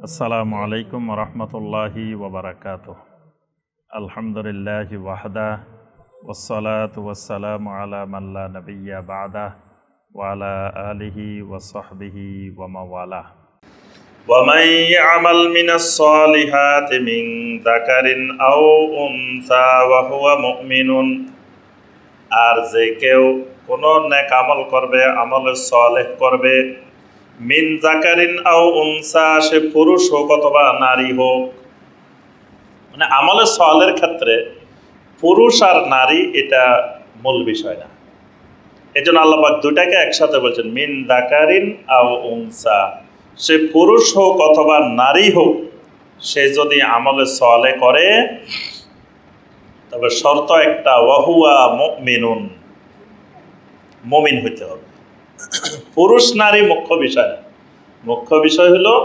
আসসালামু আলাইকুম রহমতুল্লাহি ওবরাকাত আলহামদুলিল্লাহ ওয়াহদা ওসলাত ওয়াসালাম আলা মাল্লা নবিয়া বাদা ওয়ালা আলিহি ওসহবিহি ওয়ামাওয়ালা ومن يعمل من الصالحات من ذكر أو أنثى وهو مؤمن আর যে কেউ কোনো নেক আমল করবে আমলে সলেহ করবে মিন জাকারিন আও উনসা, সে পুরুষ হোক অথবা নারী হোক। মানে আমলে সলের ক্ষেত্রে পুরুষ আর নারী এটা মূল বিষয় না। এই জন্য আল্লাহবাক দুটাকে একসাথে বলছেন, মিন দাকারিন আও উনসা, সে পুরুষ হোক অথবা নারী হোক, সে যদি আমলে সলে করে, তবে শর্ত একটা ওয়াহুয়া মিনুন মমিন হইতে হবে। পুরুষ নারী মুখ্য বিষয়। মুখ্য বিষয় হলো,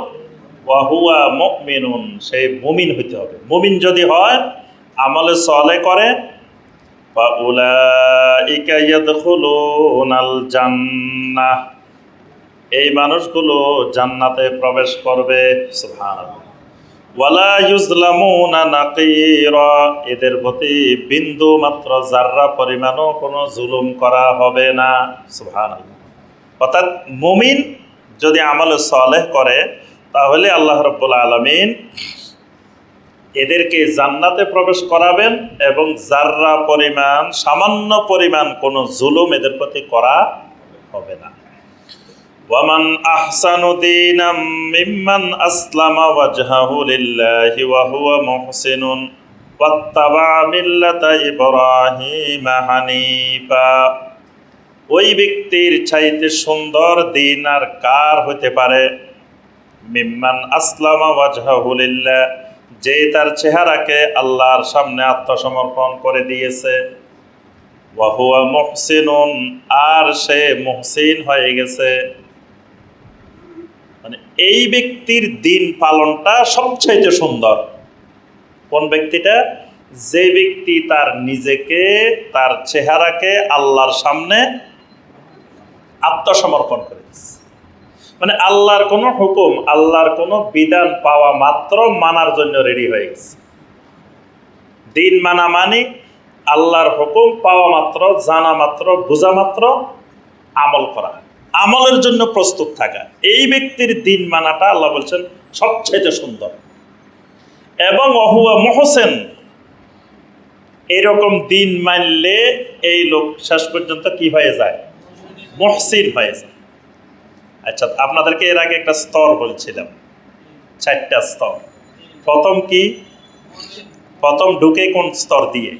ওয়াহুয়া মিনুন সে মুমিন হইতে হবে। মুমিন যদি হয়, আমলে সলে করে বা এই মানুষগুলো জান্নাতে প্রবেশ করবে এদের প্রতি বিন্দু মাত্র জাররা পরিমাণও কোনো জুলুম করা হবে না, সুবহানাল্লাহ। অর্থাৎ মুমিন যদি আমলে সলেহ করে, তাহলে আল্লাহ রব্বুল আলমিন এদেরকে জান্নাতে প্রবেশ করাবেন এবং জাররা পরিমাণ, সামান্য পরিমাণ কোনো জুলুম এদের প্রতি করা হবে না। আহসানু দীনাম মিম্মান আসলামা ওয়াজহাহু লিল্লাহি ওয়া হুয়া মুহসিনুন ওয়াত্তাবা মিল্লাতা ইব্রাহিম হানিফা। ওই ব্যক্তির চাইতে সুন্দর দিন আর কার হতে পারে? মিম্মান আসলামা ওয়াজহাহু লিল্লাহ, যে তার চেহারাকে আল্লাহর সামনে আত্মসমর্পণ করে দিয়েছে। ওয়াহুয়া মুহসিনুন, আর সে মুহসিন হয়ে গেছে। মানে এই ব্যক্তির দিন পালনটা সবচাইতে সুন্দর। কোন ব্যক্তিটা? যে ব্যক্তি তার নিজেকে, তার চেহারাকে আল্লাহর সামনে আত্মসমর্পণ করে দিচ্ছে মানে আল্লাহর কোনো হুকুম, আল্লাহর কোনো বিধান পাওয়া মাত্র মানার জন্য রেডি হয়ে গেছে। দিন মানা মানে আল্লাহর হুকুম পাওয়া মাত্র, জানা মাত্র, বোঝা মাত্র, আমল করা। আমলের জন্য প্রস্তুত থাকা। এই ব্যক্তির দিন মানাটা আল্লাহ বলছেন সবচাইতে সুন্দর। এবং অহুয়া মহসেন, এরকম দিন মানলে এই লোক শেষ পর্যন্ত কি হয়ে যায়? মহসিন হয়ে যায় আচ্ছা আপনাদেরকে এর আগে একটা স্তর বলছিলাম। চারটা স্তর। প্রথম কি? প্রথম ঢুকে কোন স্তর দিয়ে?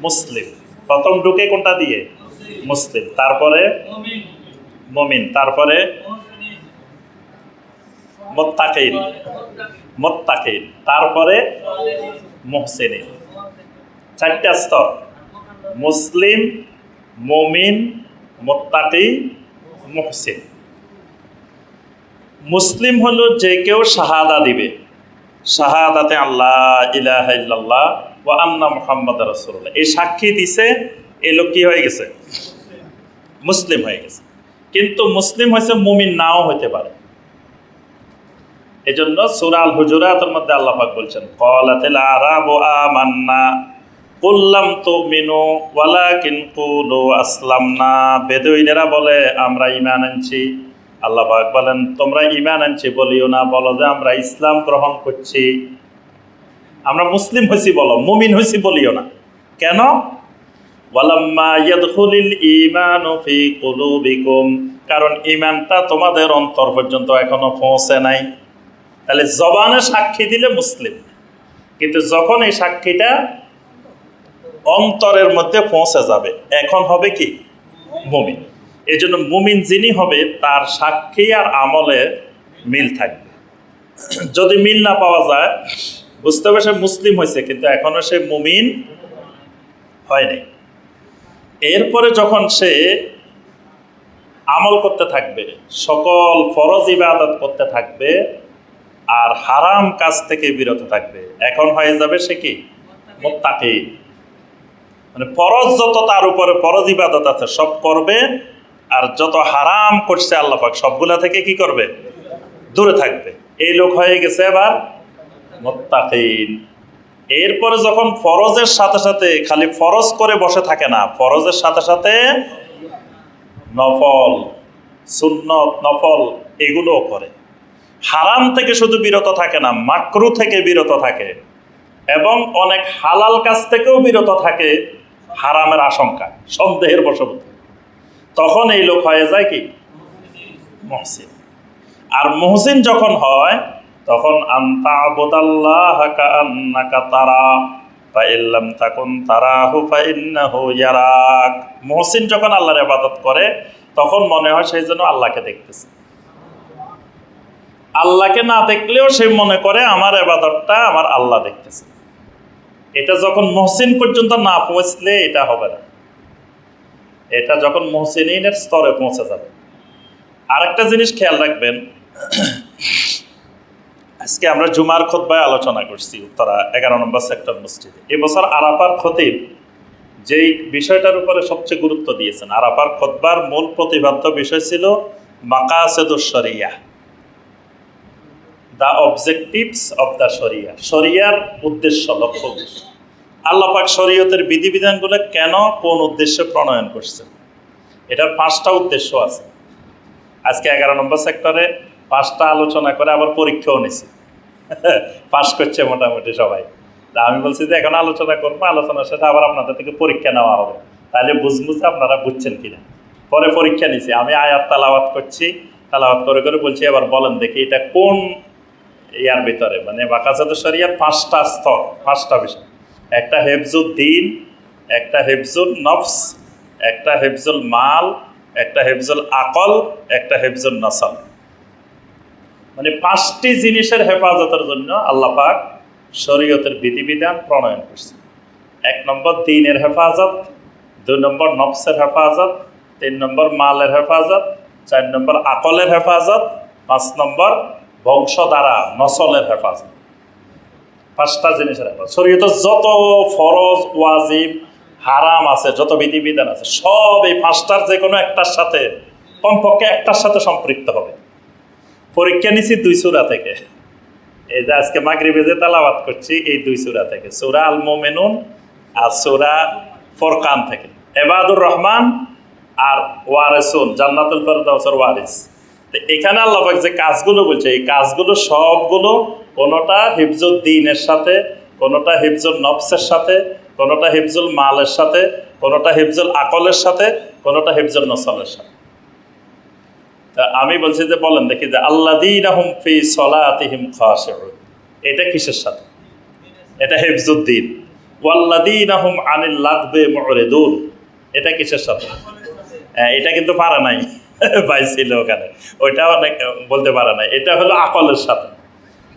মুসলিম। প্রথম ঢুকে কোনটা দিয়ে? মুসলিম। তারপরে? মমিন। তারপরে? মোত্তাকিন। মোত্তাকিন। তারপরে? মোহসেনিন চারটা স্তর। মুসলিম মমিন, মোত্তাকি, মুহসিন। মুসলিম হলো যে কেউ শাহাদা দিবে। শাহাদাতে আল্লাহ ইলাহ ও আন্না মোহাম্মদ রসুল্লাহ এই সাক্ষী দিছে, এ লোক কি হয়ে গেছে? মুসলিম হয়ে গেছে। কিন্তু মুসলিম হয়েছে, মুমিন নাও হইতে পারে। এজন্য সুরাল হুজুরাতের মধ্যে আল্লাহ পাক বলছেন কলাতিল আরাবু আমান্না। কুল্লাম তো মিনু ওয়ালাকিন কুলু আসলাম না বেদুইনেরা বলে, আমরা ইমান আনছি। আল্লাহ পাক বলেন, তোমরা ইমান আনছি বলিও না, বলো যে আমরা ইসলাম গ্রহণ করছি। আমরা মুসলিম হয়েছি বলো, মুমিন হয়েছি বলিও না। কেন? কারণ ইমানটা তোমাদের অন্তর পর্যন্ত এখনও পৌঁছে নাই। তাহলে জবানে সাক্ষী দিলে মুসলিম। কিন্তু যখন এই সাক্ষীটা অন্তরের মধ্যে পৌঁছে যাবে। এখন হবে কি? মুমিন। এই জন্য মুমিন যিনি হবে, তার সাক্ষী আর আমলে মিল থাকবে। যদি মিল না পাওয়া যায়, বুঝতে হবে সে মুসলিম হয়েছে, কিন্তু এখনও সে মুমিন হয়নি। এরপরে যখন সে আমল করতে থাকবে, সকল ফরজ ইবাদত করতে থাকবে, আর হারাম কাজ থেকে বিরত থাকবে, এখন হয়ে যাবে সে কি? মোত্তাকি মানে ফরজ যত তার উপরে ফরজ ইবাদত আছে, সব করবে আর যত হারাম করছে আল্লাহ পাক, সবগুলা থেকে কি করবে? দূরে থাকবে। এই লোক হয়ে গেছে এবার মোত্তাকিন। এরপরে যখন ফরজের সাথে সাথে, খালি ফরজ করে বসে থাকে না, ফরজের সাথে সাথে নফল, সুন্নত, নফল, এগুলোও করে। হারাম থেকে শুধু বিরত থাকে না, মাকরু থেকে বিরত থাকে। এবং অনেক হালাল কাজ থেকেও বিরত থাকে হারামের আশঙ্কা, সন্দেহের বশবর্তী। তখন এই লোক হয়ে যায় কি? মহসিন। আর মহসিন যখন হয়, তখন আন্তা তারা ইয়ারাক। মহসিন যখন আল্লাহর ইবাদত করে, তখন মনে হয় সেই জন্য আল্লাহকে দেখতেছে। আল্লাহকে না দেখলেও সে মনে করে, আমার এবাদতটা আমার আল্লাহ দেখতেছে। এটা যখন মহসিন পর্যন্ত না পৌঁছলে এটা হবে না। এটা যখন মহসিনের স্তরে পৌঁছে যাবে। আরেকটা জিনিস খেয়াল রাখবেন, আজকে আমরা জুমার খোদ্বায় আলোচনা করছি উত্তরা এগারো নম্বর সেক্টর মসজিদে। এবছর আরাফার খতিব যেই বিষয়টার উপরে সবচেয়ে গুরুত্ব দিয়েছেন, আরাফার খোদ্বার মূল প্রতিপাদ্য বিষয় ছিল মাকাসেদুসরিয়া the objectives of the sharia শরিয়ার উদ্দেশ্য, লক্ষ্য উদ্দেশ্য আল্লাহ পাক শরীয়তের বিধিবিধানগুলো কেন কোন উদ্দেশ্যে প্রণয়ন করছে এটার পাঁচটা উদ্দেশ্য আছে। আজকে এগারো নম্বর সেক্টরে পাঁচটা আলোচনা করে আবার পরীক্ষাও নিছি। পাশ করছে মোটামুটি সবাই। তা আমি বলছি যে এখন আলোচনা করব আলোচনার সাথে আবার আপনাদের থেকে পরীক্ষা নেওয়া হবে। তাহলে বুঝব আপনারা বুঝছেন কিনা। পরে পরীক্ষা নিছি। আমি আয়াত তালাওয়াত করছি, তালাওয়াত করে করে বলছি, এবার বলেন দেখি এটা কোন ইয়ার ভিতরে মানে বাকাজাত শরিয়ার পাঁচটা স্তর, পাঁচটা বিষয়। একটা হেফজুল দিন, একটা হেফজুল নফস, একটা হেফজুল মাল, একটা হেফজুল আকল, একটা হেফজুল নসল। মানে পাঁচটি জিনিসের হেফাজতের জন্য আল্লাহ পাক শরীয়তের বিধিবিধান প্রণয়ন করছে। এক নম্বর দিনের হেফাজত, দুই নম্বর নফসের হেফাজত, তিন নম্বর মালের হেফাজত, চার নম্বর আকলের হেফাজত, পাঁচ নম্বর বংশ দ্বারা নসলের হেফাজত। পাঁচটা জিনিসের হেফাজত। শরীয়তের যত ফরজ, ওয়াজিব, হারাম আছে, যত বিধিবিধান আছে, সব এই পাঁচটার যে কোনো একটার সাথে, কমপক্ষে একটার সাথে সম্পৃক্ত হবে। পরীক্ষা নিছি দুই সুরা থেকে। এই যে আজকে মাগরিবে যে তালাবাদ করছি, এই দুই সুরা থেকে। সুরা আল মোমেনুন আর সুরা ফরকান থেকে। এবাদুর রহমান আর ওয়ারেসুন, জান্নাতুল ফেরদাউসের ওয়ারিস। এখানে আল্লাহবাক যে কাজগুলো বলছে, এই কাজগুলো সবগুলো কোনোটা হিফজুল দিনের সাথে, কোনোটা হিফজুল নফসের সাথে, কোনোটা হিফজুল মালের সাথে, কোনোটা হিফজুল আকলের সাথে, কোনোটা হিফজুল নসলের সাথে। তা আমি বলছি যে বলেন দেখি যে আল্লাদিনাহুম ফি সলাতিহিম খাশিউন। এটা কিসের সাথে? এটা হিফজুদ্দিন ওয়াল্লাদিনাহুম আনিল লাগবে এটা কিসের সাথে? হ্যাঁ এটা কিন্তু পারে নাই। ভাই ছিল ওখানে। ওইটা অনেক, বলতে পারে না এটা হলো আকলের সাথে।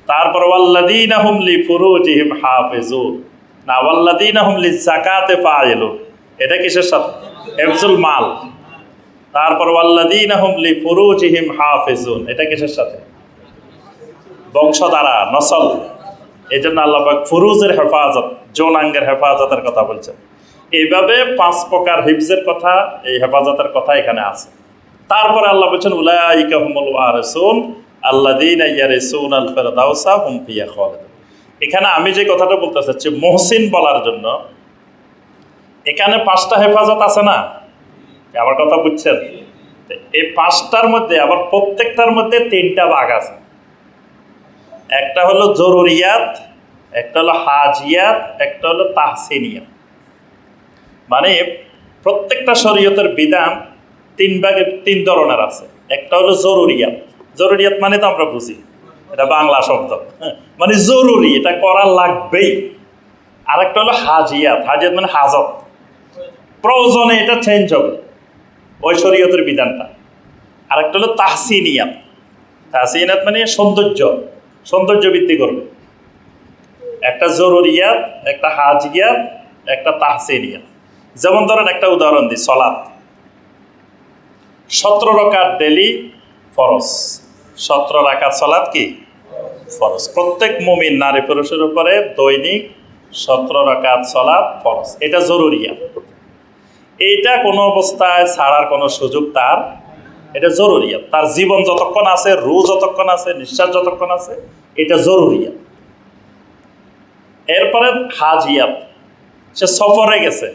তারপর ওয়াল্লাদিনাহুম লি ফুরুজিহিম হাফিজুন। না ওয়াল্লাদিনাহুম লি যাকাতে ফাইলুন এটা কিসের সাথে? হিফজুল মাল। তারপর ওয়াল্লাদিনাহুম লি ফুরুজিহিম হাফিজুন। এটা কিসের সাথে? বংশ দ্বারা নসল। এই জন্য আল্লাহ পাক ফুরুজের হেফাজত যৌনাঙ্গের হেফাজতের কথা বলছেন। এইভাবে পাঁচ প্রকার হিফজের কথা, এই হেফাজতের কথা এখানে আছে। তারপরে আল্লাহ বলছেন এখানে আমি যে কথাটা বলতে চাচ্ছি, মহসিন বলার জন্য, এখানে পাঁচটা হেফাজত আছে না? আমার কথা বুঝছেন? এই পাঁচটার মধ্যে, আবার প্রত্যেকটার মধ্যে তিনটা ভাগ আছে। একটা হলো জরুরিয়াত, একটা হলো হাজিয়াত, একটা হলো তাহসিনিয়াত। মানে প্রত্যেকটা শরীয়তের বিধান তিন ভাগে তিন ধরনের আছে। একটা হলো জরুরিয়াত। জরুরিয়াত মানে তো আমরা বুঝি এটা বাংলা শব্দ। হ্যাঁ, মানে জরুরি এটা করা লাগবেই। আরেকটা হলো হাজিয়াত। হাজিয়াত মানে হাজত। প্রয়োজনে এটা চেঞ্জ হবে। ওই বিধানটা। আরেকটা হলো তাহসিনিয়াত। তাহসিনিয়াত মানে সৌন্দর্য। সৌন্দর্য বৃদ্ধি করবে। একটা জরুরিয়াত একটা হাজিয়াত একটা তাহসিনিয়াত। যেমন ধরেন একটা উদাহরণ দিই সলাৎ। সতেরো রকাত ডেলি ফরজ। সতেরো রাকাত সলাৎ কি? ফরজ। প্রত্যেক মুমিন নারী পুরুষের উপরে দৈনিক সতেরো রাকাত সলাৎ ফরজ। এটা জরুরিয়াত এইটা কোনো অবস্থায় ছাড়ার কোনো সুযোগ তার, এটা জরুরিয়াত তার জীবন যতক্ষণ আছে রু যতক্ষণ আছে, নিঃশ্বাস যতক্ষণ আছে, এটা জরুরিয়াত এরপরে হাজিয়াত সে সফরে গেছে।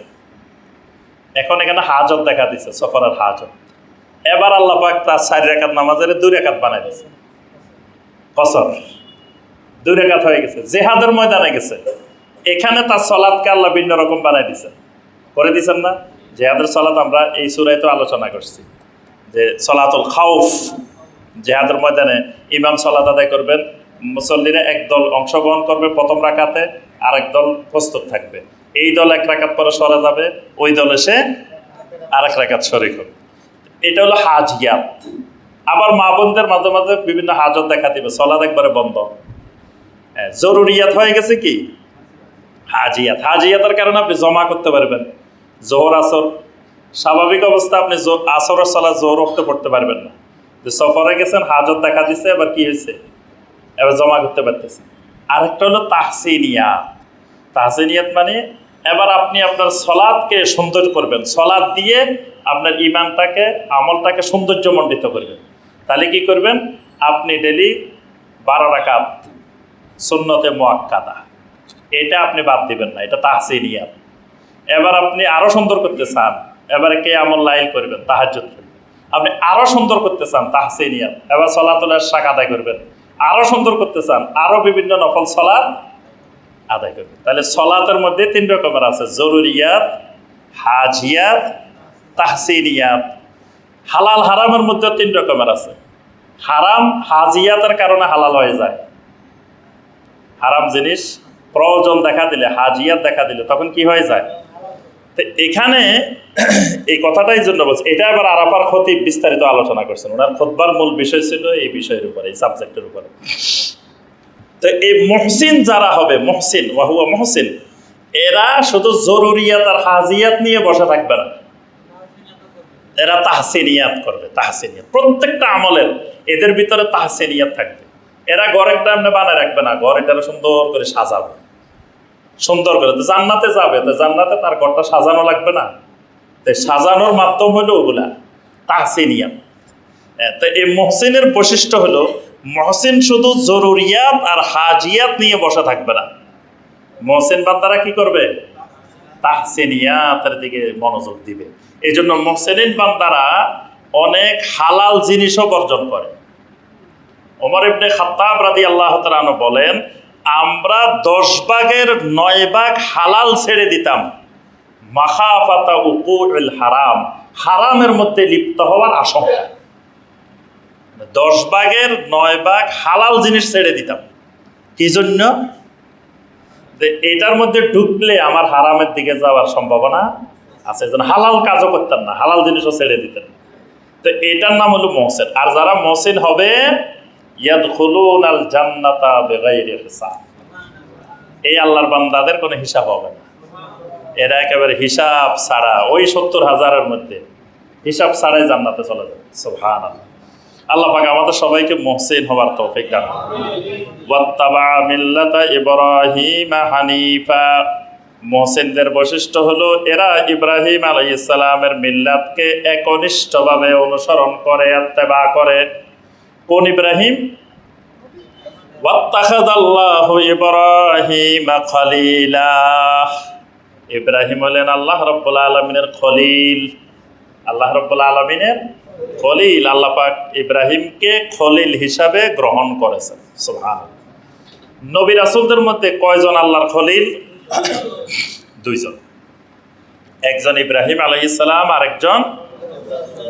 এখন এখানে হাজত দেখা দিছে, সফরের হাজত। এবার আল্লাহ পাক তার চার রেখাত নামাজের দুই রেখাত বানাই দিছে কসর। দুই রেখাত হয়ে গেছে। জেহাদের ময়দানে গেছে। এখানে তার সলাদকে আল্লাহ ভিন্ন রকম বানাই দিছে করে দিছেন না? জেহাদের সলাদ আমরা এই সুরায় তো আলোচনা করছি। যে সলাতুল খাউফ, জেহাদের ময়দানে ইমাম সলাত আদায় করবেন, মুসল্লিরা একদল অংশগ্রহণ করবে প্রথম রাকাতে, আরেক দল প্রস্তুত থাকবে। এই দল এক রাকাত পরে সরে যাবে, ওই দল এসে আরেক রাকাত শরিক হবে। এটা হলো হাজিয়াত আবার মা বোনদের মাঝে মাঝে বিভিন্ন হাজত দেখা দিবে সলাদ একবারে বন্ধ। জরুরিয়াত হয়ে গেছে কি? হাজিয়াত হাজিয়াতের কারণে আপনি জমা করতে পারবেন। জোহর, আসর, স্বাভাবিক অবস্থা আপনি আসর সলা জোহর উঠতে পড়তে পারবেন না। যে সফরে গেছেন, হাজত দেখা দিছে এবার কি হয়েছে? এবার জমা করতে পারতেছে। আরেকটা হলো তাহসিনিয়াত তাহসিনিয়াত মানে এবার আপনি আপনার সলাদকে সুন্দর করবেন। সলাদ দিয়ে আপনার ইমানটাকে আমলটাকে সৌন্দর্যমণ্ডিত করবেন। তাহলে কি করবেন? আপনি ডেলি বারো রাকাত সুন্নতে মোয়াক্কাদা এটা আপনি বাদ দিবেন না, এটা তাহসিনিয়াত এবার আপনি আরও সুন্দর করতে চান, এবারে কে আমল লাইল করবেন করবেন। আপনি আরও সুন্দর করতে চান তাহসিনিয়াত এবার সলাতুলের শাক আদায় করবেন। আরও সুন্দর করতে চান, আরও বিভিন্ন নফল সলাৎ আদায় করবেন। তাহলে সলাতের মধ্যে তিন রকমের আছে, জরুরিয়াত, হাজিয়াত তাহসিনিয়াত হালাল হারামের মধ্যে তিন রকমের আছে। হারাম হাজিয়াতের কারণে হালাল হয়ে যায়। হারাম জিনিস প্রয়োজন দেখা দিলে, হাজিয়াত দেখা দিলে তখন কি হয়ে যায়? তো এখানে এই কথাটাই জন্য বলছে, এটা আবার আরাফার ক্ষতি বিস্তারিত আলোচনা করছেন। ওনার খোদবার মূল বিষয় ছিল এই বিষয়ের উপরে, এই সাবজেক্টের উপরে। তো এই মহসিন যারা হবে, মহসিন, ওয়াহুয়া মহসিন, এরা শুধু জরুরিয়াত আর হাজিয়াত নিয়ে বসে থাকবে না। এরা তাহসিনিয়াত করবে তাহসিনিয়াত। প্রত্যেকটা আমলের এদের ভিতরে তাহসিনিয়াত থাকবে। এরা ঘরেরটা এমনি বানায় রাখবে না ঘরেটা সুন্দর করে সাজাবে। সুন্দর করে তো জান্নাতে যাবে তো জান্নাতে তার ঘরটা সাজানো লাগবে না। তো সাজানোর মাধ্যম হলো ওগুলা তাহসিনিয়াত। হ্যাঁ, তো এই মহসিনের বৈশিষ্ট্য হলো মহসিন শুধু জরুরিয়াত আর হাজিয়াত নিয়ে বসে থাকবে না। মহসিন বান্দারা কি করবে? তাহসিনিয়াতের দিকে মনোযোগ দিবে। এই জন্য মহসেনিন বান্দারা অনেক হালাল জিনিসও বর্জন করে। ওমর ইবনে খাত্তাব রাদি আল্লাহ তালানো বলেন, আমরা দশ ভাগের নয় ভাগ হালাল ছেড়ে দিতাম। মাখাফাতা উকুল হারাম, হারামের মধ্যে লিপ্ত হওয়ার আশঙ্কা। দশ ভাগের নয় ভাগ হালাল জিনিস ছেড়ে দিতাম। কি জন্য? যে এটার মধ্যে ঢুকলে আমার হারামের দিকে যাওয়ার সম্ভাবনা আছে। যেন হালাল কাজও করতেন না, হালাল জিনিসও ছেড়ে দিতেন। তো এটার নাম হলো মহসেন। আর যারা মহসিন হবে ইয়াদ খুলুন জান্নাতা বেগাইরে হিসাব। এই আল্লাহর বান্দাদের কোনো হিসাব হবে না। এরা একেবারে হিসাব ছাড়া, ওই সত্তর হাজারের মধ্যে হিসাব ছাড়াই জান্নাতে চলে যাবে। সুবহান আল্লাহ পাক আমাদের সবাইকে মহসিন হওয়ার তৌফিক দান। ওয়াত্তাবা মিল্লাতা ইব্রাহিম হানিফা। মহসিনদের বৈশিষ্ট্য হলো, এরা ইব্রাহিম আলাই ইসলামের মিল্লাতকে একনিষ্ঠভাবে অনুসরণ করে আত্মেবা করে। কোন ইব্রাহিম? ইব্রাহিম খলিলা। ইব্রাহিম হলেন আল্লাহ রব্বুল আলমিনের খলিল। আল্লাহ রব্বুল আলমিনের খলিল, আল্লাহ পাক ইব্রাহিমকে খলিল হিসাবে গ্রহণ করেছেন সুবহান নবী রাসূলদের মধ্যে কয়জন আল্লাহর খলিল? দুইজন। একজন ইব্রাহিম আলাইহিস সালাম আর একজন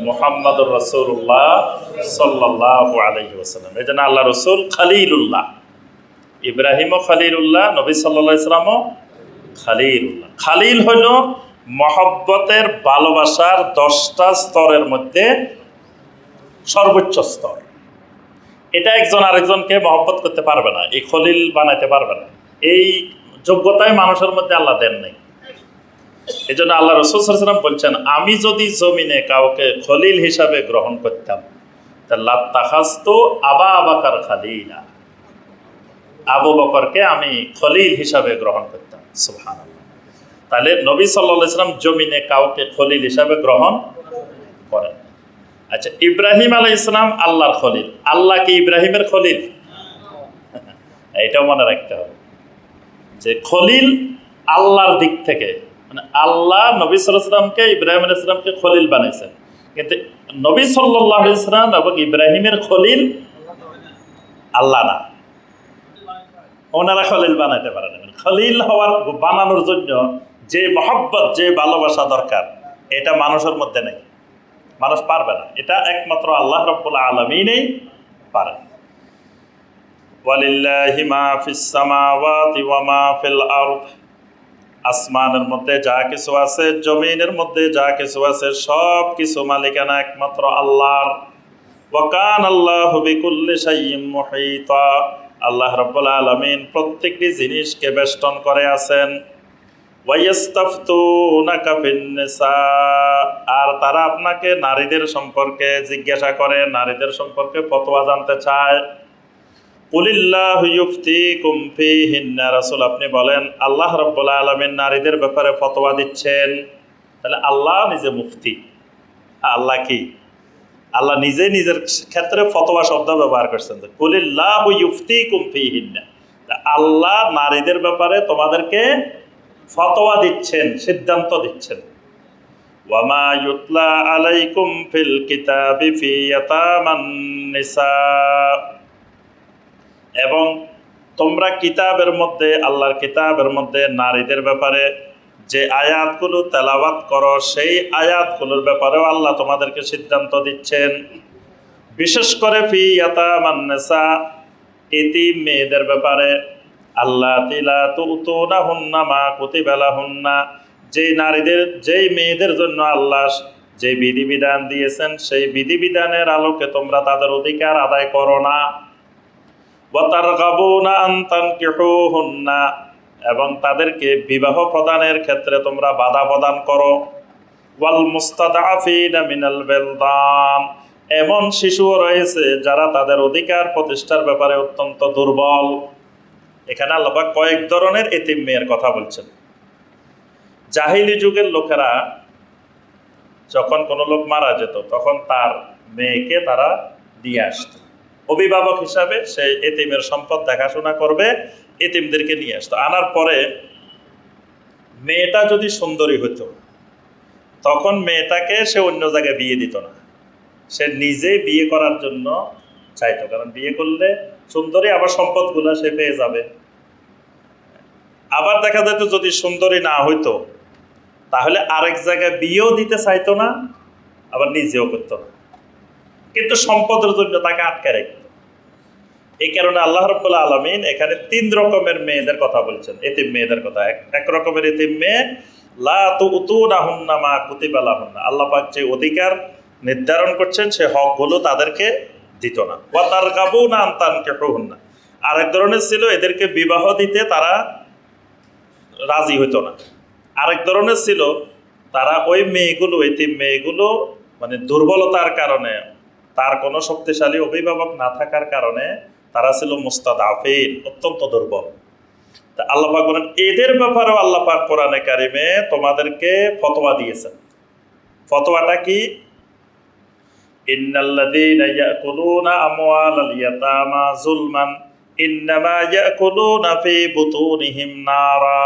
মুহাম্মদুর রাসূলুল্লাহ সাল্লাল্লাহু আলাইহি ওয়াসাল্লাম। এই জন্য আল্লাহ রসুল খালিলুল্লাহ। ইব্রাহিমও খালিলুল্লাহ, নবী সাল্লাল্লাহু আলাইহি সাল্লামও খালিলুল্লাহ। খালিল হলো মহব্বতের ভালোবাসার দশটা স্তরের মধ্যে সর্বোচ্চ স্তর। এটা একজন আরেকজনকে মহব্বত করতে পারবে না, এই খলিল বানাইতে পারবে না। এই যোগ্যতাই মানুষের মধ্যে আল্লাহ দেন নাই। এই জন্য আল্লাহ রসুল সাল্লাম বলছেন, আমি যদি জমিনে কাউকে খলিল হিসাবে গ্রহণ করতাম তা আবা আবাকার খালিলা। আবু বকরকে আমি খলিল হিসাবে গ্রহণ করতাম। সুবহান তাহলে নবী সাল্লাহ ইসলাম জমিনে কাউকে খলিল হিসাবে গ্রহণ করেন। আচ্ছা ইব্রাহিম আলাই ইসলাম আল্লাহর খলিল। আল্লাহ কি ইব্রাহিমের খলিল? এটাও মনে রাখতে হবে। যে খলিল আল্লাহর দিক থেকে মানে আল্লাহ নবী সাল্লামকে, ইব্রাহিম আলাইহিস সালামকে খলিল বানাইছেন। কিন্তু নবী সাল্লাহ ইসলাম এবং ইব্রাহিমের খলিল আল্লাহ না। ওনারা খলিল বানাইতে পারেন। খলিল হওয়ার, বানানোর জন্য যে মহব্বত, যে ভালোবাসা দরকার, এটা মানুষের মধ্যে নেই। মানুষ পারবে না। এটা একমাত্র আল্লাহ রব্বুল আলমিনেই পারেন। ওয়ালিল্লাহি মা ফিস সামাওয়াতি ওয়া মা ফিল আরদ। আসমানের মধ্যে যা কিছু আছে, জমিনের মধ্যে যা কিছু আছে সব কিছু মালিকানা একমাত্র আল্লাহর। ওয়াকান আল্লাহ বিকুল্লি শাইইন মুহিতা। আল্লাহ রাব্বুল আলামিন প্রত্যেকটি জিনিসকে বেষ্টন করে আছেন। আর তারা আপনাকে নারীদের সম্পর্কে জিজ্ঞাসা করে, নারীদের সম্পর্কে ফতোয়া জানতে চায়। রাসূল আপনি বলেন, আল্লাহ রাব্বুল আলামিন নারীদের ব্যাপারে ফতোয়া দিচ্ছেন। তাহলে আল্লাহ নিজে মুফতি। আল্লাহ কি? আল্লাহ নিজে নিজের ক্ষেত্রে ফতোয়া শব্দ ব্যবহার করছেন। কুলিল্লাহ ফীহিন্না। আল্লাহ নারীদের ব্যাপারে তোমাদেরকে ফতোয়া দিচ্ছেন, সিদ্ধান্ত দিচ্ছেন। এবং তোমরা কিতাবের মধ্যে, আল্লাহর কিতাবের মধ্যে নারীদের ব্যাপারে যে আয়াতগুলো তেলাওয়াত করো, সেই আয়াতগুলোর ব্যাপারেও আল্লাহ তোমাদেরকে সিদ্ধান্ত দিচ্ছেন। বিশেষ করে ফি ইয়াতামান্নেসা ইতি মেয়েদের ব্যাপারে। আল্লাহ তিলা তু না হুন্না মা কুতিবেলা হুন্না যেই নারীদের, যেই মেয়েদের জন্য আল্লাহ যে বিধিবিধান দিয়েছেন, সেই বিধিবিধানের আলোকে তোমরা তাদের অধিকার আদায় করো না। এবং তাদেরকে বিবাহ প্রদানের ক্ষেত্রে তোমরা বাধা প্রদান করো। ওয়াল মিনাল এমন শিশুও রয়েছে যারা তাদের অধিকার প্রতিষ্ঠার ব্যাপারে অত্যন্ত দুর্বল। এখানে আল্লাপাক কয়েক ধরনের এতিম মেয়ের কথা বলছেন। জাহিলি যুগের লোকেরা যখন কোনো লোক মারা যেত, তখন তার মেয়েকে তারা দিয়ে আসত। অভিভাবক হিসাবে সে এতিমের সম্পদ দেখাশোনা করবে, এতিমদেরকে নিয়ে আসতো। আনার পরে মেয়েটা যদি সুন্দরী হতো, তখন মেয়েটাকে সে অন্য জায়গায় বিয়ে দিত না। সে নিজে বিয়ে করার জন্য চাইতো, কারণ বিয়ে করলে সুন্দরী আবার সম্পদগুলো সে পেয়ে যাবে। আবার দেখা যেত যদি সুন্দরী না হইতো, তাহলে আরেক জায়গায় বিয়েও দিতে চাইতো না, আবার নিজেও করতো না। কিন্তু সম্পদের জন্য তাকে আটকে রাখত এই কারণে আল্লাহ রব্বুল্লাহ আলমিন এখানে তিন রকমের মেয়েদের কথা বলছেন। এতিম মেয়েদের কথা, এক রকমের এতিম মেয়ে, লা মা আল্লাহ পাক যে অধিকার নির্ধারণ করছেন, সে হকগুলো তাদেরকে দিত না। বা তার গাবু না আনতান কেটো হুন্না আরেক ধরনের ছিল, এদেরকে বিবাহ দিতে তারা রাজি হইতো না। আরেক ধরনের ছিল, তারা ওই মেয়েগুলো, এতিম মেয়েগুলো মানে দুর্বলতার কারণে, তার কোনো শক্তিশালী অভিভাবক না থাকার কারণে, তারা ছিল মুস্তাদ আফিন অত্যন্ত দুর্বল। তা আল্লাপাক বলেন, এদের ব্যাপারেও আল্লাপাক কোরআনে কারিমে তোমাদেরকে ফতোয়া দিয়েছেন। ফতোয়াটা কি? ইন্নাল্লাযীনা ইয়াকুলুনা আমওয়ালাল ইয়াতামা যুলমান, ইন্নামা ইয়াকুলুনা ফি বুতুনিহিম নারা।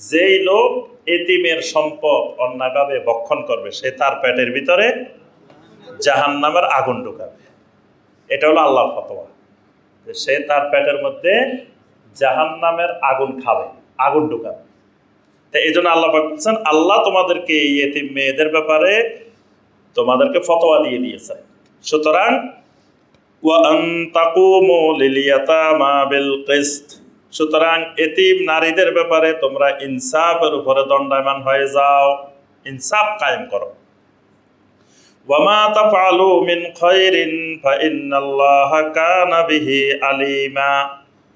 যেই লোক এতিমের সম্পদ অন্যায়ভাবে বক্ষণ করবে, সে তার পেটের ভিতরে জাহান নামের আগুন ঢুকাবে। এটা হলো আল্লাহর ফতোয়া। সে তার পেটের মধ্যে জাহান নামের আগুন খাবে, আগুন ঢুকাবে। তো এই জন্য আল্লাহ বলছেন, আল্লাহ তোমাদেরকে এই এতিম মেয়েদের ব্যাপারে তোমাদেরকে ফতোয়া দিয়ে দিয়েছে। সুতরাং সুতরাং এতিম নারীদের ব্যাপারে তোমরা ইনসাফের উপরে দণ্ডায়মান হয়ে যাও। ইনসাফ কায়েম করো। ওয়ামা তাফআলু মিন খায়রিন ফাইন্নাল্লাহা কানা বিহি আলিমা।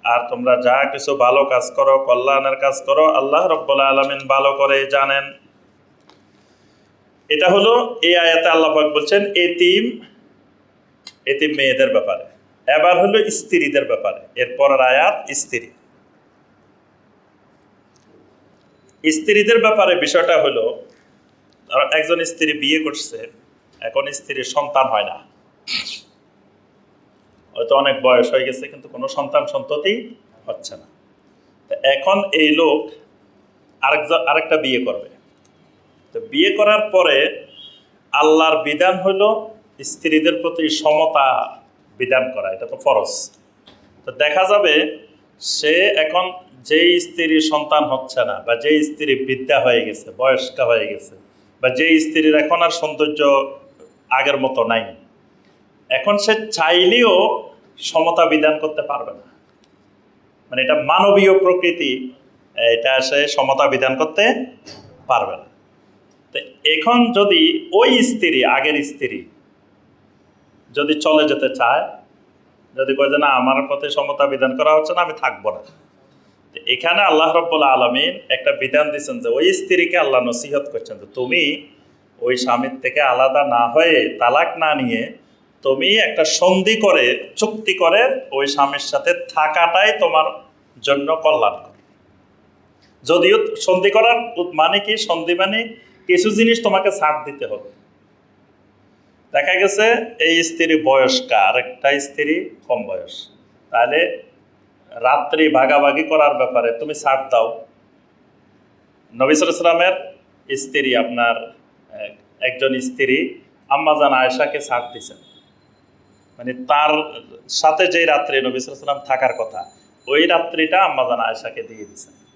আর তোমরা যা কিছু ভালো কাজ করো, কল্যাণের কাজ করো, আল্লাহ রব্বুল আলামিন ভালো করে জানেন। এটা হলো এই আয়াতে আল্লাহ পাক বলছেন, এতিম এতিম মেয়েদের ব্যাপারে। এবার হলো স্ত্রীদের ব্যাপারে এরপরের আয়াত স্ত্রী। স্ত্রীদের ব্যাপারে বিষয়টা হলো একজন স্ত্রী বিয়ে করছে, এখন স্ত্রীর সন্তান হয় না। হয়তো অনেক বয়স হয়ে গেছে, কিন্তু কোনো সন্তান সন্ততি হচ্ছে না। এখন এই লোক আরেকজন, আরেকটা বিয়ে করবে। তো বিয়ে করার পরে আল্লাহর বিধান হলো স্ত্রীদের প্রতি সমতা বিধান করা, এটা তো ফরজ। তো দেখা যাবে সে এখন যেই স্ত্রীর সন্তান হচ্ছে না বা যেই স্ত্রী বিদ্যা হয়ে গেছে, বয়স্কা হয়ে গেছে, বা যেই স্ত্রীর এখন আর সৌন্দর্য আগের মতো নাই, এখন সে চাইলেও সমতা বিধান করতে পারবে না। মানে এটা মানবীয় প্রকৃতি, এটা সে সমতা বিধান করতে পারবে না। এখন যদি ওই স্ত্রী, আগের স্ত্রী যদি চলে যেতে চায়, যদি কয় যে না, আমার পথে সমতা বিধান করা হচ্ছে না, আমি থাকব না। এখানে আল্লাহ রব্বুল আলমিন একটা বিধান দিচ্ছেন যে ওই স্ত্রীকে আল্লাহ নসিহত করছেন যে তুমি ওই স্বামীর থেকে আলাদা না হয়ে তালাক না নিয়ে তুমি একটা সন্ধি করে, চুক্তি করে ওই স্বামীর সাথে থাকাটাই তোমার জন্য কল্যাণকর। যদিও সন্ধি করার মানে কি? সন্ধি মানে কিছু জিনিস তোমাকে ছাড় দিতে হবে। দেখা গেছে এই স্ত্রী বয়স্কা আরেকটা স্ত্রী কম বয়স। তাহলে রাত্রি ভাগাভাগি করার ব্যাপারে তুমি ছাড় দাও। নবিসামের স্ত্রী আপনার একজন স্ত্রী আম্মাজান আয়েশাকে ছাড় দিছেন মানে তার সাথে যে রাত্রি নবিসাম থাকার কথা, ওই রাত্রিটা আম্মাজান আয়েশাকে দিয়ে দিছেন তো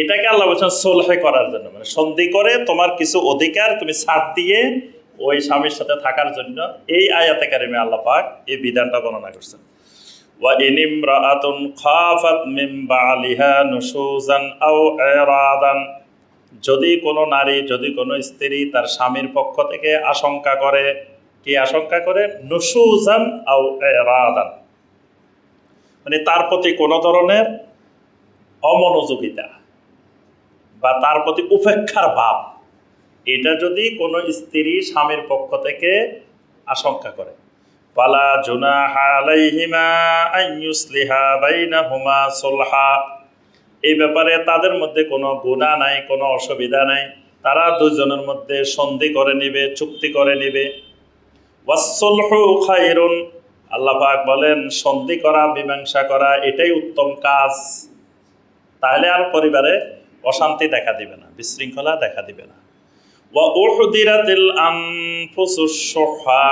এটাকে আল্লাহ বলছেন সোলহে করার জন্য। মানে সন্ধি করে তোমার কিছু অধিকার তুমি ছাড় দিয়ে ওই স্বামীর সাথে থাকার জন্য এই আয়াতে কারিমে আল্লাহ পাক এই বিধানটা বর্ণনা করছেন। যদি কোনো নারী, যদি কোনো স্ত্রী তার স্বামীর পক্ষ থেকে আশঙ্কা করে, কি আশঙ্কা করে? নুশুজান আও ইরাদান। মানে তার প্রতি কোনো ধরনের অমনোযোগিতা। বা তার প্রতি উপেক্ষার ভাব, এটা যদি কোনো স্ত্রী স্বামীর পক্ষ থেকে আশঙ্কা করে। পালা জুনাহা আলাইহিমা আইয়ুসলিহা বাইনাহুমা সুলহা। এই ব্যাপারে তাদের মধ্যে কোনো গুণা নাই, কোনো অসুবিধা নাই। তারা দুজনের মধ্যে সন্ধি করে নেবে, চুক্তি করে নেবে। ওয়াসলহু খায়রুন। আল্লাহ পাক বলেন, সন্ধি করা, মীমাংসা করা, এটাই উত্তম কাজ। তাহলে আর পরিবারে অশান্তি দেখা দিবে না, বিশৃঙ্খলা দেখা দিবে না। ওয়া উহদিরাতিল আনফুসুস সুহা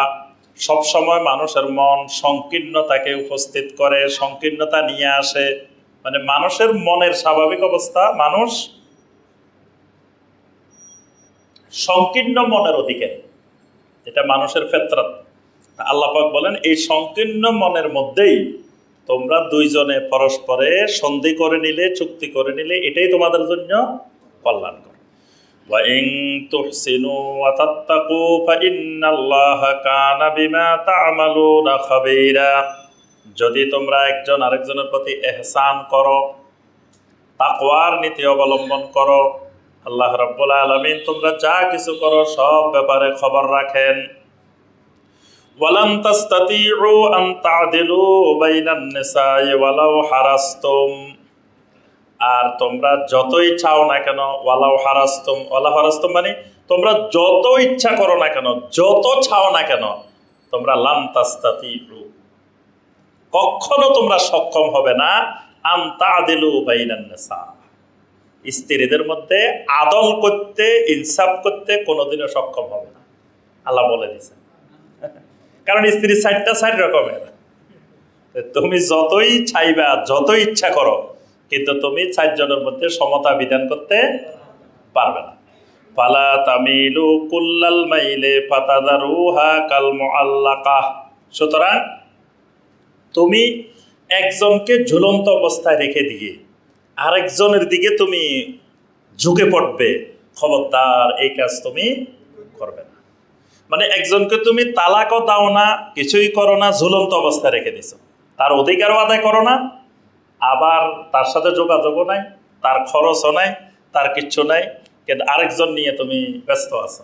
সব সময় মানুষের মন সংকীর্ণতাকে উপস্থিত করে, সংকীর্ণতা নিয়ে আসে। মানে মানুষের মনের স্বাভাবিক অবস্থা, মানুষ সংকীর্ণ মনের অধিকারী, এটা মানুষের ফেতরাত। আল্লাপাক বলেন, এই সংকীর্ণ মনের মধ্যেই তোমরা দুইজনে পরস্পরে সন্ধি করে নিলে চুক্তি করে নিলে এটাই তোমাদের জন্য কল্যাণকর وإن تحسنوا وتتقوا فإن الله كان بما تعملون خبيرا যদি তোমরা একজন আরেকজনের প্রতি এহসান করো তাকওয়ার নীতি অবলম্বন করো আল্লাহ রাব্বুল আলামিন তোমরা যা কিছু করো সব ব্যাপারে খবর রাখেন ওয়ালান তাস্তাতিউ আন তা'দিলু বাইনান নিসাই ওয়ালাউ হারাস্তুম। আর তোমরা যতই চাও না কেন, ওয়ালাউ হারাস্তম ওয়ালা হারাস্তম মানে তোমরা যত ইচ্ছা করো না কেন, যত চাও না কেন, তোমরা লান্তাস্তাতি কখনো তোমরা সক্ষম হবে না আন্তা দিলু বাইনান্নেসা স্ত্রীদের মধ্যে আদল করতে, ইনসাফ করতে কোনোদিনও সক্ষম হবে না। আল্লাহ বলে দিয়েছেন। কারণ স্ত্রী সাইডটা সাইড রকমের। তুমি যতই চাইবা, যতই ইচ্ছা করো, কিন্তু তুমি চারজনের মধ্যে সমতা বিধান করতে পারবে না। পালা তামিলু কুল্লাল মাইলে ফাতাদারুহা কাল মুআল্লাকা। সুতরাং তুমি একজনকে ঝুলন্ত অবস্থায় রেখে দিয়ে আরেকজনের দিকে তুমি ঝুঁকে পড়বে, খবরদার এই কাজ তুমি করবে না। মানে একজনকে তুমি তালাকও দাও না, কিছুই করো না, ঝুলন্ত অবস্থায় রেখে দিছো। তার অধিকারও আদায় করো না, আবার তার সাথে যোগাযোগও নাই, তার খরচও নাই, তার কিচ্ছু নাই, কিন্তু আরেকজন নিয়ে তুমি ব্যস্ত আছো।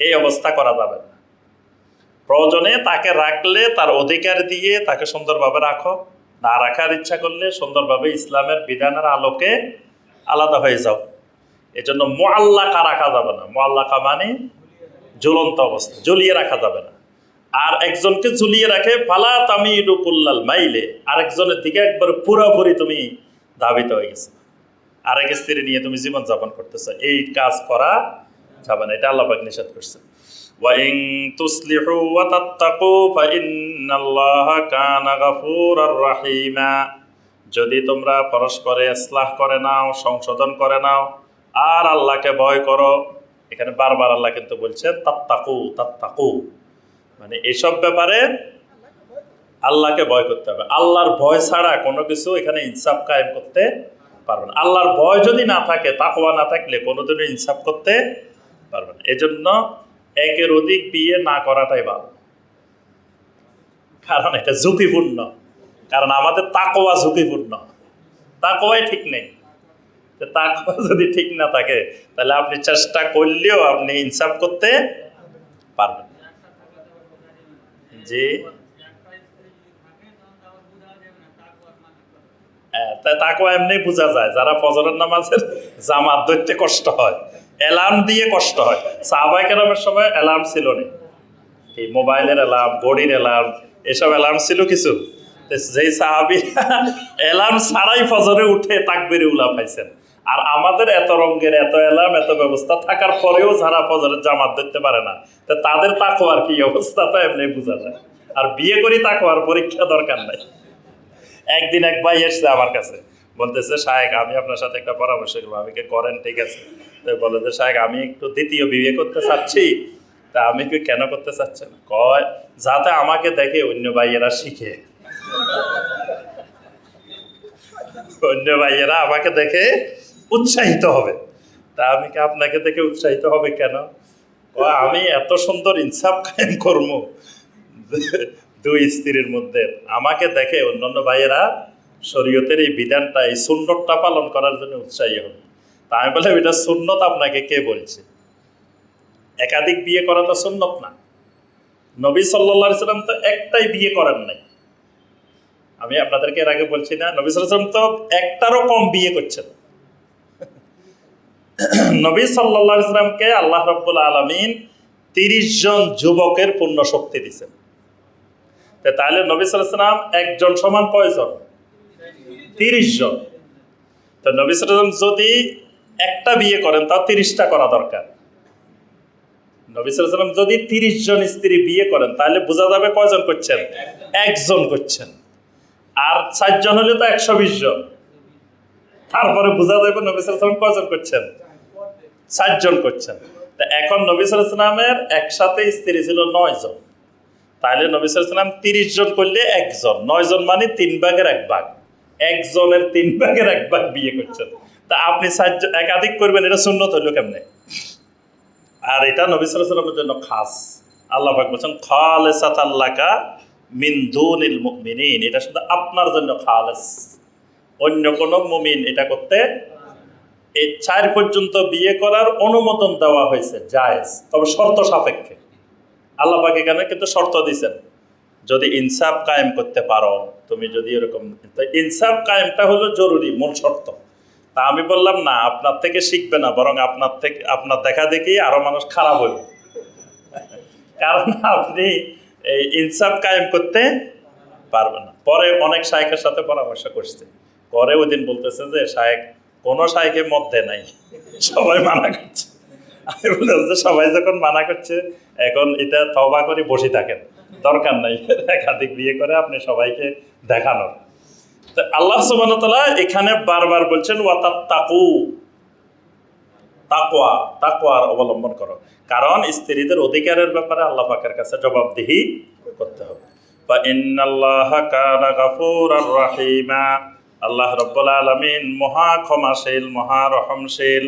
এই অবস্থা করা যাবে না। প্রয়োজনে তাকে রাখলে, তার অধিকার দিয়ে তাকে সুন্দরভাবে রাখো। না রাখার ইচ্ছা করলে সুন্দরভাবে ইসলামের বিধানের আলোকে আলাদা হয়ে যাও। এজন্য মোয়াল্লাকা রাখা যাবে না। মোয়াল্লাকা মানে ঝুলন্ত অবস্থা ঝুলিয়ে রাখা যাবে না আর একজনকে ঝুলিয়ে রাখে ফালা তামি রুকুল্লাল মাইলে আরেকজনের দিকে একবার পুরোপুরি তুমি ধাবিত হয়ে গেছে আরেক স্ত্রী নিয়ে তুমি জীবন যাপন করতেছো এই কাজ করা যাবে না এটা আল্লাহ পাক নিষেধ করছে وَإِن تُصْلِحُوا وَتَتَّقُوا فَإِنَّ اللَّهَ كَانَ غَفُورًا رَّحِيمًا যদি তোমরা পরস্পরে ইসলাহ করে নাও সংশোধন করে নাও আর আল্লাহকে ভয় করো এখানে বারবার আল্লাহ কিন্তু বলছেন, তাত্তাকু তাত্তাকু। মানে এসব ব্যাপারে আল্লাহকে ভয় করতে হবে। আল্লাহর ভয় ছাড়া কোনো কিছু এখানে ইনসাফ কায়েম করতে পারবে না। আল্লাহর ভয় যদি না থাকে, তাকওয়া না থাকলে কোনোদিনও ইনসাফ করতে পারবে না। এজন্য একের অধিক বিয়ে না করাটাই ভালো। কারণ এটা ঝুঁকিপূর্ণ। কারণ আমাদের তাকওয়া ঝুঁকিপূর্ণ। তাকওয়াই ঠিক নেই। তাকওয়া যদি ঠিক না থাকে তাহলে আপনি চেষ্টা করলেও আপনি ইনসাফ করতে পারবেন। জি। হ্যাঁ, এমনি বোঝা যায় যারা ফজরের নামাজের জামাত কষ্ট হয় অ্যালার্ম দিয়ে কষ্ট হয়। সাহাবাই কেরামের সময় অ্যালার্ম ছিল না। এই মোবাইলের অ্যালার্ম ঘড়ির অ্যালার্ম এসব অ্যালার্ম ছিল কিছু? যেই সাহাবি অ্যালার্ম ছাড়াই ফজরে উঠে তাকবিরে উলা পাইছেন আর আমাদের এত রঙের, এত অ্যালার্ম এত ব্যবস্থা থাকার পরেও যারা ফজরের জামাত ধরতে পারে না, তো তাদের তাকওয়ার কি অবস্থা তো এমনি বোঝা যায়। আর বিয়ে করি তাকওয়ার পরীক্ষা দরকার নাই। একদিন এক ভাই এসছে আমার কাছে, বলতেছে শাহেক আমি আপনার সাথে একটা পরামর্শ করব। আমি কি করেন, ঠিক আছে? তো বলে যে শাহেক আমি একটু দ্বিতীয় বিয়ে করতে চাচ্ছি। তা আমি কি কেন করতে চাচ্ছেন কয়, যাতে আমাকে দেখে অন্য ভাইয়েরা শিখে। অন্য ভাইয়েরা আমাকে দেখে উৎসাহিত হবে। তা আমি কি আপনাকে দেখে উৎসাহিত হবে কেন? আমি এত সুন্দর ইনসাফ কায়েম করব। দুই স্ত্রীর মধ্যে। আমাকে দেখে অন্যান্য ভাইয়েরা শরীয়তের এই বিধানটা, এই সুন্নতটা পালন করার জন্য উৎসাহী হবে। তা আমি বললাম, এটা সুন্নত আপনাকে কে বলছে? একাধিক বিয়ে করা তো সুন্নত না। নবী সাল্লা সাল্লাম তো একটাই বিয়ে করার নাই। আমি আপনাদেরকে এর আগে বলছি না, নবী সাল্লাম তো একটারও কম বিয়ে করছেন নবী সাল্লা সাল্লামকে আল্লাহ রব্বুল আলমিন তিরিশ জন যুবকের পূর্ণ শক্তি দিছেন। তা তাহলে নবী সাল্লাম একজন সমান কয়জন? তিরিশ জন। তো নবী সাল্লাম যদি একটা বিয়ে করেন, তাও তিরিশটা করা দরকার। নবী সাল্লাম যদি তিরিশ জন স্ত্রী বিয়ে করেন, তাহলে বোঝা যাবে কয়জন করছেন? একজন করছেন। আর চারজন হলে তো একশো বিশ জন। তারপরে বোঝা যাবে নবী সাল্লাম কয়জন করছেন? চারজন করছেন। তা এখন নবী সাল্লামের একসাথে স্ত্রী ছিল নয় জন তাহলে নবী সাল্লাম তিরিশ জন করলে একজন। নয় জন মানে তিন ভাগের এক ভাগ। একজনের তিন ভাগের এক ভাগ বিয়ে করছেন। তা আপনি চারজন একাধিক করবেন, এটা শূন্যত হইল কেমনে? আর এটা নবী সাল্লামের জন্য খাস। আল্লাহ পাক বলছেন খালেসাত আল্লাকা মিন দুনিল মুমিনিন। এটা শুধু আপনার জন্য খালেস। অন্য কোনো মুমিন এটা করতে এই চার পর্যন্ত বিয়ে করার অনুমোদন দেওয়া হয়েছে, জায়েজ। তবে শর্ত সাপেক্ষে। আল্লাহ পাক এখানে কিন্তু শর্ত দিছেন যদি ইনসাফ কায়েম করতে পারো, তুমি যদি এরকম ইনসাফ কায়েমটা হলো জরুরি, মূল শর্ত। তা আমি বললাম, না, আপনার থেকে শিখবে না, বরং আপনার থেকে, আপনার দেখা দেখি আরও মানুষ খারাপ হইব। কারণ আপনি এই ইনসাফ কায়েম করতে পারবেন না। পরে অনেক শায়েকের সাথে পরামর্শ করছে। পরে ওই দিন বলতেছে যে শায়েক কোনো শায়েকের মধ্যে নাই। সবাই মানা করছে। আমি বললাম যে সবাই যখন মানা করছে, এখন এটা তবা করে বসে থাকেন। দরকার নাই। একাধিক বিয়ে করে আপনি সবাইকে দেখানোর। তো আল্লাহ সুবাহতাল্লাহ এখানে বারবার বলছেন ওয়াতাত তাকু তাকোয়া তাকোয়ার অবলম্বন করো। কারণ স্ত্রীদের অধিকারের ব্যাপারে আল্লাহ পাকের কাছে জবাবদিহি করতে হবে। বা ইন্নাল্লাহ কানা গাফুরার রাহিমা। আল্লাহ রব্বুল আলমিন মহা ক্ষমাশীল মহা রহমশীল।